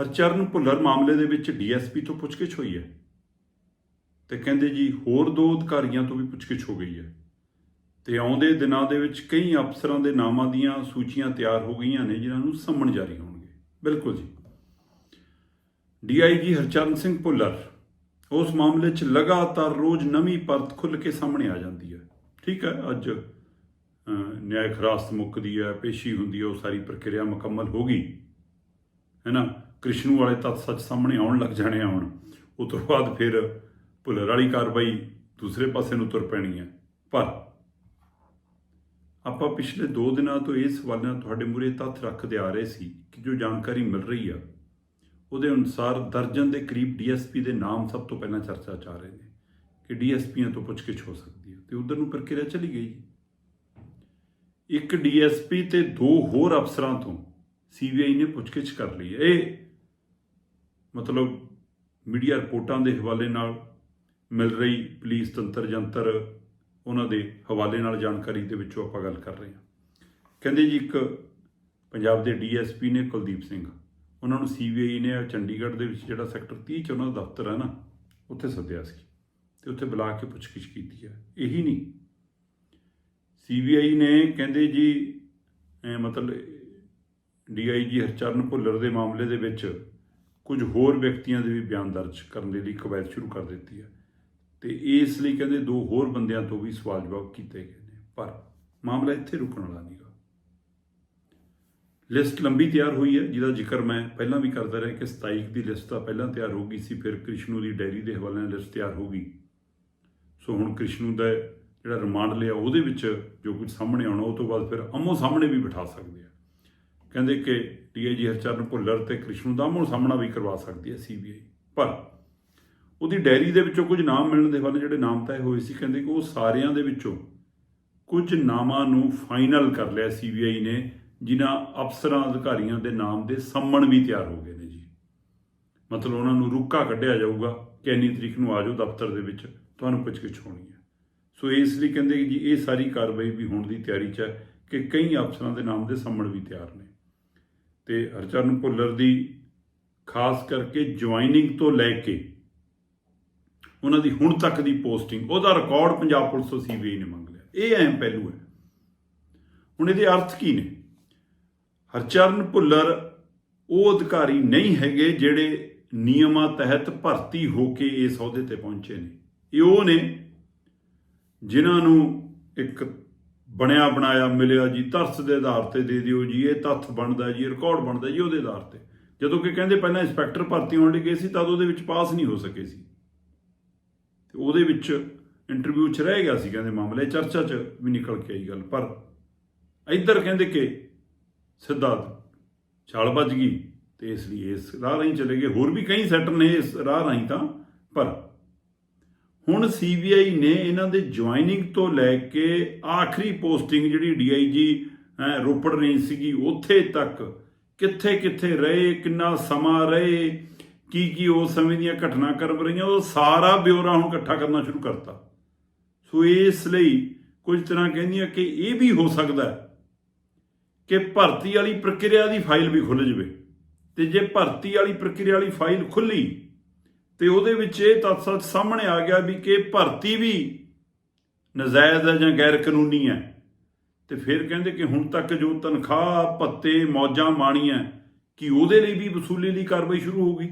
ਹਰਚਰਨ ਭੁੱਲਰ ਮਾਮਲੇ ਦੇ ਵਿੱਚ ਡੀਐਸਪੀ ਤੋਂ ਪੁੱਛਗਿੱਛ ਹੋਈ ਹੈ। ਤੇ ਕਹਿੰਦੇ ਜੀ, ਹੋਰ ਦੋ ਅਧਿਕਾਰੀਆਂ ਤੋਂ ਵੀ ਪੁੱਛਗਿੱਛ ਹੋ ਗਈ ਹੈ। ਤੇ ਆਉਂਦੇ ਦਿਨਾਂ ਦੇ ਵਿੱਚ ਕਈ ਅਫਸਰਾਂ ਦੇ ਨਾਮਾਂ ਦੀਆਂ ਸੂਚੀਆਂ ਤਿਆਰ ਹੋ ਗਈਆਂ ਨੇ, ਜਿਨ੍ਹਾਂ ਨੂੰ ਸੰਮਣ ਜਾਰੀ ਹੋਣਗੇ। ਬਿਲਕੁਲ ਜੀ। ਡੀਆਈਜੀ ਹਰਚਰਨ ਸਿੰਘ ਭੁੱਲਰ, ਉਸ ਮਾਮਲੇ 'ਚ ਲਗਾਤਾਰ ਰੋਜ਼ ਨਵੀਂ ਪਰਤ ਖੁੱਲ੍ਹ ਕੇ ਸਾਹਮਣੇ ਆ ਜਾਂਦੀ ਹੈ। ਠੀਕ ਹੈ, ਅੱਜ ਨਿਆਇਕ ਹਰਾਸਤ ਮੁੱਕਦੀ ਹੈ, ਪੇਸ਼ੀ ਹੁੰਦੀ ਹੈ, ਉਹ ਸਾਰੀ ਪ੍ਰਕਿਰਿਆ ਮੁਕੰਮਲ ਹੋ ਗਈ। ਹੈ ਨਾ? ਕ੍ਰਿਸ਼ਨੂ ਵਾਲੇ ਤੱਤ ਸੱਚ ਸਾਹਮਣੇ ਆਉਣ ਲੱਗ ਜਾਣੇ ਆ ਹੁਣ। ਉਹ ਤੋਂ ਬਾਅਦ ਫਿਰ ਭੁੱਲਰ ਵਾਲੀ ਕਾਰਵਾਈ ਦੂਸਰੇ ਪਾਸੇ ਨੂੰ ਤੁਰ ਪੈਣੀ ਹੈ। ਪਰ ਆਪਾਂ ਪਿਛਲੇ 2 ਦਿਨਾਂ ਤੋਂ ਇਹ ਸਵਾਲਾਂ ਤੁਹਾਡੇ ਮੂਹਰੇ ਤੱਥ ਰੱਖਦੇ ਆ ਰਹੇ ਸੀ ਕਿ ਜੋ ਜਾਣਕਾਰੀ ਮਿਲ ਰਹੀ ਆ, ਉਹਦੇ ਅਨੁਸਾਰ ਦਰਜਨ ਦੇ ਕਰੀਬ ਡੀਐਸਪੀ ਦੇ ਨਾਮ ਸਭ ਤੋਂ ਪਹਿਲਾਂ ਚਰਚਾ 'ਚ ਆ ਰਹੇ ਨੇ ਕਿ ਡੀਐਸਪੀਆਂ ਤੋਂ ਪੁੱਛਗਿੱਛ ਹੋ ਸਕਦੀ ਹੈ ਤੇ ਉਧਰ ਨੂੰ ਪ੍ਰਕਿਰਿਆ ਚਲੀ ਗਈ ਇੱਕ ਡੀਐਸਪੀ ਤੇ ਦੋ ਹੋਰ ਅਫਸਰਾਂ ਤੋਂ ਸੀਬੀਆਈ ਨੇ ਪੁੱਛਗਿੱਛ ਕਰ ਲਈ ਇਹ ਮਤਲਬ ਮੀਡੀਆ ਰਿਪੋਰਟਾਂ ਦੇ ਹਵਾਲੇ ਨਾਲ ਮਿਲ ਰਹੀ ਪੁਲਿਸ ਤੰਤਰ ਜੰਤਰ, ਉਹਨਾਂ ਦੇ ਹਵਾਲੇ ਨਾਲ ਜਾਣਕਾਰੀ ਦੇ ਵਿੱਚੋਂ ਆਪਾਂ ਗੱਲ ਕਰ ਰਹੇ ਹਾਂ। ਕਹਿੰਦੇ ਜੀ ਇੱਕ ਪੰਜਾਬ ਦੇ ਡੀਐਸਪੀ ਨੇ ਕੁਲਦੀਪ ਸਿੰਘ, ਉਹਨਾਂ ਨੂੰ ਸੀਬੀਆਈ ਨੇ ਚੰਡੀਗੜ੍ਹ ਦੇ ਵਿੱਚ ਜਿਹੜਾ ਸੈਕਟਰ 30 ਚ ਉਹਨਾਂ ਦਾ ਦਫ਼ਤਰ ਹੈ ਨਾ, ਉੱਥੇ ਸੱਦਿਆ ਸੀ ਤੇ ਉੱਥੇ ਬੁਲਾ ਕੇ ਪੁੱਛਗਿੱਛ ਕੀਤੀ ਹੈ। ਇਹੀ ਨਹੀਂ। ਸੀਬੀਆਈ ਨੇ ਕਹਿੰਦੇ ਜੀ, ਅਹ ਮਤਲਬ ਡੀਆਈਜੀ ਹਰਚਰਨ ਭੁੱਲਰ ਦੇ ਮਾਮਲੇ ਦੇ ਵਿੱਚ ਕੁਝ ਹੋਰ ਵਿਅਕਤੀਆਂ ਦੇ ਵੀ ਬਿਆਨ ਦਰਜ ਕਰਨ ਦੇ ਲਈ ਕਵਾਇਦ ਸ਼ੁਰੂ ਕਰ ਦਿੱਤੀ ਹੈ। ਤੇ ਇਸ ਲਈ ਕਹਿੰਦੇ ਦੋ ਹੋਰ ਬੰਦਿਆਂ ਤੋਂ ਵੀ ਸਵਾਲ ਜਵਾਬ ਕੀਤੇ ਗਏ ਨੇ। ਪਰ ਮਾਮਲਾ ਇੱਥੇ ਰੁਕਣ ਵਾਲਾ ਨਹੀਂਗਾ। ਲਿਸਟ ਲੰਬੀ ਤਿਆਰ ਹੋਈ ਹੈ, ਜਿਹਦਾ ਜ਼ਿਕਰ ਮੈਂ ਪਹਿਲਾਂ ਵੀ ਕਰਦਾ ਰਿਹਾ ਕਿ 27 ਦੀ ਲਿਸਟ ਤਾਂ ਪਹਿਲਾਂ ਤਿਆਰ ਹੋ ਗਈ ਸੀ, ਫਿਰ ਕ੍ਰਿਸ਼ਨੂ ਦੀ ਡਾਇਰੀ ਦੇ ਹਵਾਲੇ ਨਾਲ ਲਿਸਟ ਤਿਆਰ ਹੋ ਗਈ। ਸੋ ਹੁਣ ਕ੍ਰਿਸ਼ਨੂ ਦਾ ਜਿਹੜਾ ਰਿਮਾਂਡ ਲਿਆ, ਉਹਦੇ ਵਿੱਚ ਜੋ ਕੁਝ ਸਾਹਮਣੇ ਆਉਣਾ, ਉਹ ਤੋਂ ਬਾਅਦ ਫਿਰ ਅਮੋ ਸਾਹਮਣੇ ਵੀ ਬਿਠਾ ਸਕਦੇ ਆ। ਕਹਿੰਦੇ ਕਿ ਡੀਆਈਜੀ ਹਰਚਰਨ ਭੁੱਲਰ ਤੇ ਕ੍ਰਿਸ਼ਨੂ ਦਾ ਆਮੋ ਸਾਹਮਣਾ ਵੀ ਕਰਵਾ ਸਕਦੀ ਹੈ ਸੀਬੀਆਈ ਪਰ ਉਹਦੀ ਡਾਇਰੀ ਦੇ ਵਿੱਚੋਂ ਕੁਝ ਨਾਮ ਮਿਲਣ ਦੇ ਵੱਲ ਜਿਹੜੇ ਨਾਮ ਤੈਅ ਹੋਏ ਸੀ, ਕਹਿੰਦੇ ਕਿ ਉਹ ਸਾਰਿਆਂ ਦੇ ਵਿੱਚੋਂ ਕੁਝ ਨਾਮਾਂ ਨੂੰ ਫਾਈਨਲ ਕਰ ਲਿਆ ਸੀਬੀਆਈ ਨੇ, ਜਿਨ੍ਹਾਂ ਅਫਸਰਾਂ, ਅਧਿਕਾਰੀਆਂ ਦੇ ਨਾਮ ਦੇ ਸੰਮਣ ਵੀ ਤਿਆਰ ਹੋ ਗਏ ਨੇ ਜੀ। ਮਤਲਬ ਉਹਨਾਂ ਨੂੰ ਰੁੱਕਾ ਕੱਢਿਆ ਜਾਊਗਾ ਕਿ ਇੰਨੀ ਤਰੀਕ ਨੂੰ ਆ ਜਾਓ ਦਫ਼ਤਰ ਦੇ ਵਿੱਚ, ਤੁਹਾਨੂੰ ਪੁੱਛਗਿੱਛ ਹੋਣੀ ਹੈ। ਸੋ ਇਸ ਲਈ ਕਹਿੰਦੇ ਕਿ ਜੀ, ਇਹ ਸਾਰੀ ਕਾਰਵਾਈ ਵੀ ਹੋਣ ਦੀ ਤਿਆਰੀ 'ਚ ਹੈ ਕਿ ਕਈ ਅਫਸਰਾਂ ਦੇ ਨਾਮ ਦੇ ਸੰਮਣ ਵੀ ਤਿਆਰ ਨੇ। ਤੇ ਹਰਚਰਨ ਭੁੱਲਰ ਦੀ ਖਾਸ ਕਰਕੇ ਜੁਆਇਨਿੰਗ ਤੋਂ ਲੈ ਕੇ ਉਹਨਾਂ ਦੀ ਹੁਣ ਤੱਕ ਦੀ ਪੋਸਟਿੰਗ, ਉਹਦਾ ਰਿਕਾਰਡ ਪੰਜਾਬ ਪੁਲਿਸ ਤੋਂ ਸੀਬੀਆਈ ਨੇ ਮੰਗ ਲਿਆ। ਇਹ ਅਹਿਮ ਪਹਿਲੂ ਹੈ। ਹੁਣ ਇਹਦੇ ਅਰਥ ਕੀ ਨੇ? ਹਰਚਰਨ ਭੁੱਲਰ ਉਹ ਅਧਿਕਾਰੀ ਨਹੀਂ ਹੈਗੇ ਜਿਹੜੇ ਨਿਯਮਾਂ ਤਹਿਤ ਭਰਤੀ ਹੋ ਕੇ ਇਸ ਅਹੁਦੇ ਤੇ ਪਹੁੰਚੇ ਨੇ। ਇਹ ਉਹ ਨੇ ਜਿਨ੍ਹਾਂ ਨੂੰ ਇੱਕ ਬਣਿਆ ਬਣਾਇਆ ਮਿਲਿਆ ਜੀ, ਤਰਸ ਦੇ ਆਧਾਰ ਤੇ ਦੇ ਦਿਓ ਜੀ, ਇਹ ਤੱਥ ਬਣਦਾ ਜੀ ਰਿਕਾਰਡ ਬਣਦਾ ਜੀ ਉਹਦੇ ਆਧਾਰ ਤੇ। ਜਦੋਂ ਕਿ ਕਹਿੰਦੇ ਪਹਿਲਾਂ ਇੰਸਪੈਕਟਰ ਭਰਤੀ ਹੋਣ ਲਈ ਗਏ ਸੀ, ਤਦ ਉਹਦੇ ਵਿੱਚ ਪਾਸ ਨਹੀਂ ਹੋ ਸਕੇ ਸੀ। ਤੇ ਉਹਦੇ ਵਿੱਚ ਇੰਟਰਵਿਊ 'ਚ ਰਹਿ ਗਿਆ ਸੀ, ਕਹਿੰਦੇ ਮਾਮਲੇ ਚਰਚਾ 'ਚ ਵੀ ਨਿਕਲ ਕੇ ਆਈ ਗੱਲ, ਪਰ ਇੱਧਰ ਕਹਿੰਦੇ ਕਿ ਸਿੱਧਾ ਛਾਲ ਵੱਜ ਗਈ ਤੇ ਇਸ ਲਈ ਇਸ ਰਾਹ ਰਾਹੀਂ ਚਲੇ ਗਏ। ਹੋਰ ਵੀ ਕਈ ਸੈਟਰ ਨੇ ਇਸ ਰਾਹ ਰਾਹੀਂ ਤਾਂ, ਪਰ ਹੁਣ ਸੀਬੀਆਈ ਨੇ ਇਹਨਾਂ ਦੇ ਜੁਆਇਨਿੰਗ ਤੋਂ ਲੈ ਕੇ ਆਖਰੀ ਪੋਸਟਿੰਗ ਜਿਹੜੀ ਡੀਆਈਜੀ ਰੋਪੜ ਰਹੀ ਸੀਗੀ, ਉੱਥੇ ਤੱਕ ਕਿੱਥੇ ਕਿੱਥੇ ਰਹੇ, ਕਿੰਨਾ ਸਮਾਂ ਰਹੇ ਕੀ ਕੀ ਉਸ ਸਮੇਂ ਦੀਆਂ ਘਟਨਾ ਕਰਮ ਰਹੀਆਂ, ਉਹ ਸਾਰਾ ਬਿਊਰਾ ਹੁਣ ਇਕੱਠਾ ਕਰਨਾ ਸ਼ੁਰੂ ਕਰਤਾ। ਸੋ ਇਸ ਲਈ ਕੁਝ ਤਰ੍ਹਾਂ ਕਹਿੰਦੀਆਂ ਕਿ ਇਹ ਵੀ ਹੋ ਸਕਦਾ ਕਿ ਭਰਤੀ ਵਾਲੀ ਪ੍ਰਕਿਰਿਆ ਦੀ ਫਾਈਲ ਵੀ ਖੁੱਲ ਜਵੇ। ਤੇ ਜੇ ਭਰਤੀ ਵਾਲੀ ਪ੍ਰਕਿਰਿਆ ਵਾਲੀ ਫਾਈਲ ਖੁੱਲੀ ਤੇ ਉਹਦੇ ਵਿੱਚ ਇਹ ਤੱਥ ਸੱਚ ਸਾਹਮਣੇ ਆ ਗਿਆ ਵੀ ਕਿ ਭਰਤੀ ਵੀ ਨਜਾਇਜ਼ ਹੈ ਜਾਂ ਗੈਰ ਕਾਨੂੰਨੀ ਹੈ। ਤੇ ਫਿਰ ਕਹਿੰਦੇ ਕਿ ਹੁਣ ਤੱਕ ਜੋ ਤਨਖਾਹ, ਭੱਤੇ, ਮੌਜਾਂ ਮਾਣੀਆਂ, ਕਿ ਉਹਦੇ ਲਈ ਵੀ ਵਸੂਲੀ ਦੀ ਕਾਰਵਾਈ ਸ਼ੁਰੂ ਹੋ ਗਈ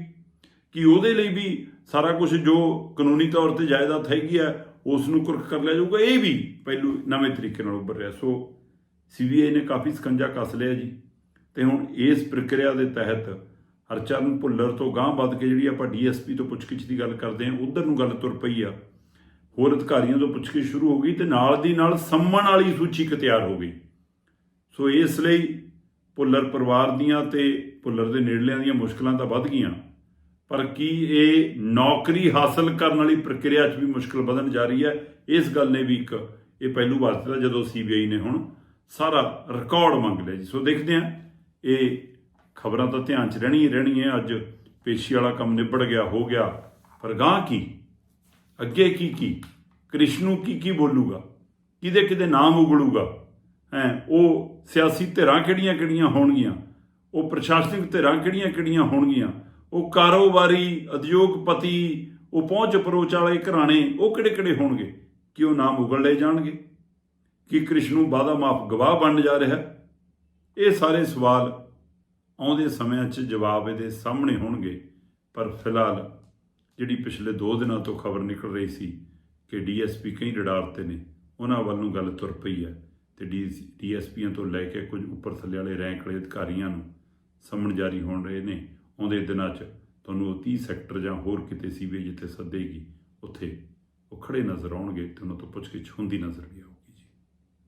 ਕਿ ਉਹਦੇ ਲਈ ਵੀ ਸਾਰਾ ਕੁਝ ਜੋ ਕਾਨੂੰਨੀ ਤੌਰ ਤੇ ਜਾਇਦਾਦ ਹੈਗੀ ਆ ਉਸ ਨੂੰ ਕੁਰਕ ਕਰ ਲਿਆ ਜਾਊਗਾ? ਇਹ ਵੀ ਪਹਿਲੂ ਨਵੇਂ ਤਰੀਕੇ ਨਾਲ ਉੱਭਰ ਰਿਹਾ। ਸੋ ਸੀਬੀਆਈ ਨੇ ਕਾਫੀ ਸਕੰਜਾ ਕੱਸ ਲਿਆ ਜੀ। ਤੇ ਹੁਣ ਇਸ ਪ੍ਰਕਿਰਿਆ ਦੇ ਤਹਿਤ ਹਰਚਰਨ ਭੁੱਲਰ ਤੋਂ ਗਾਂਹ ਵੱਧ ਕੇ ਜਿਹੜੀ ਆਪਾਂ ਡੀਐਸਪੀ ਤੋਂ ਪੁੱਛਗਿੱਛ ਦੀ ਗੱਲ ਕਰਦੇ ਹਾਂ, ਉਧਰ ਨੂੰ ਗੱਲ ਤੁਰ ਪਈ ਆ। ਹੋਰ ਅਧਿਕਾਰੀਆਂ ਤੋਂ ਪੁੱਛਗਿੱਛ ਸ਼ੁਰੂ ਹੋ ਗਈ ਤੇ ਨਾਲ ਦੀ ਨਾਲ ਸੰਮਣ ਵਾਲੀ ਸੂਚੀ ਇੱਕ ਤਿਆਰ ਹੋ ਗਈ। ਸੋ ਇਸ ਲਈ ਭੁੱਲਰ ਪਰਿਵਾਰ ਦੀਆਂ ਤੇ ਭੁੱਲਰ ਦੇ ਨੇੜਲਿਆਂ ਦੀਆਂ ਮੁਸ਼ਕਲਾਂ ਤਾਂ ਵੱਧ ਗਈਆਂ। ਪਰ ਕੀ ਇਹ ਨੌਕਰੀ ਹਾਸਲ ਕਰਨ ਵਾਲੀ ਪ੍ਰਕਿਰਿਆ 'ਚ ਵੀ ਮੁਸ਼ਕਲ ਵਧਣ ਜਾ ਰਹੀ ਹੈ? ਇਸ ਗੱਲ ਨੇ ਵੀ ਇੱਕ ਇਹ ਪਹਿਲੂ ਵਰਤਦਾ ਜਦੋਂ ਸੀਬੀਆਈ ਨੇ ਹੁਣ ਸਾਰਾ ਰਿਕਾਰਡ ਮੰਗ ਲਿਆ ਜੀ। ਸੋ ਦੇਖਦੇ ਹਾਂ, ਇਹ ਖਬਰਾਂ ਤਾਂ ਧਿਆਨ 'ਚ ਰਹਿਣੀ ਰਹਿਣੀ ਹੈ ਅੱਜ ਪੇਸ਼ੀ ਵਾਲਾ ਕੰਮ ਨਿਬੜ ਗਿਆ, ਹੋ ਗਿਆ। ਪਰ ਗਾਂ ਕੀ? ਅੱਗੇ ਕੀ ਕੀ? ਕ੍ਰਿਸ਼ਨੂ ਕੀ ਕੀ ਬੋਲੂਗਾ? ਕਿਹਦੇ ਕਿਹਦੇ ਨਾਮ ਉਗਲੂਗਾ? ਹੈ, ਉਹ ਸਿਆਸੀ ਧਿਰਾਂ ਕਿਹੜੀਆਂ ਕਿਹੜੀਆਂ ਹੋਣਗੀਆਂ? ਉਹ ਪ੍ਰਸ਼ਾਸਨਿਕ ਧਿਰਾਂ ਕਿਹੜੀਆਂ-ਕਿਹੜੀਆਂ ਹੋਣਗੀਆਂ? ਉਹ ਕਾਰੋਬਾਰੀ ਉਦਯੋਗਪਤੀ ਉਹ ਪਹੁੰਚ ਅਪਰੋਚ ਵਾਲੇ ਘਰਾਣੇ, ਉਹ ਕਿਹੜੇ-ਕਿਹੜੇ ਹੋਣਗੇ? ਕਿ ਉਹ ਨਾਮ ਉਗਲ ਲਏ ਜਾਣਗੇ? ਕਿ ਕ੍ਰਿਸ਼ਨੂ ਬਾਦਾ ਮਾਫ ਗਵਾਹ ਬਣ ਜਾ ਰਿਹਾ ਇਹ ਸਾਰੇ ਸਵਾਲ ਆਉਂਦੇ ਸਮਿਆਂ 'ਚ ਜਵਾਬ ਇਹਦੇ ਸਾਹਮਣੇ ਹੋਣਗੇ। ਪਰ ਫਿਲਹਾਲ ਜਿਹੜੀ ਪਿਛਲੇ 2 ਦਿਨਾਂ ਤੋਂ ਖਬਰ ਨਿਕਲ ਰਹੀ ਸੀ ਕਿ ਡੀਐਸਪੀ ਕਈ ਰਡਾਰ ਤੇ ਨੇ, ਉਹਨਾਂ ਵੱਲ ਨੂੰ ਗੱਲ ਤੁਰ ਪਈ ਹੈ ਤੇ ਡੀਐਸਪੀਆਂ ਤੋਂ ਲੈ ਕੇ ਕੁਝ ਉੱਪਰ ਥੱਲੇ ਵਾਲੇ ਰੈਂਕ ਵਾਲੇ ਅਧਿਕਾਰੀਆਂ ਨੂੰ ਸਮਣ ਜਾਰੀ ਹੋਣ ਰਹੇ ਨੇ। ਆਉਂਦੇ ਦਿਨਾਂ 'ਚ ਤੁਹਾਨੂੰ ਉਹ 30 ਸੈਕਟਰ ਜਾਂ ਹੋਰ ਕਿਤੇ ਸੀਵੇ ਜਿੱਥੇ ਸੱਦੇਗੀ, ਉੱਥੇ ਉਹ ਖੜੇ ਨਜ਼ਰ ਆਉਣਗੇ ਤੇ ਉਹਨਾਂ ਤੋਂ ਪੁੱਛਗਿੱਛ ਹੁੰਦੀ ਨਜ਼ਰ ਵੀ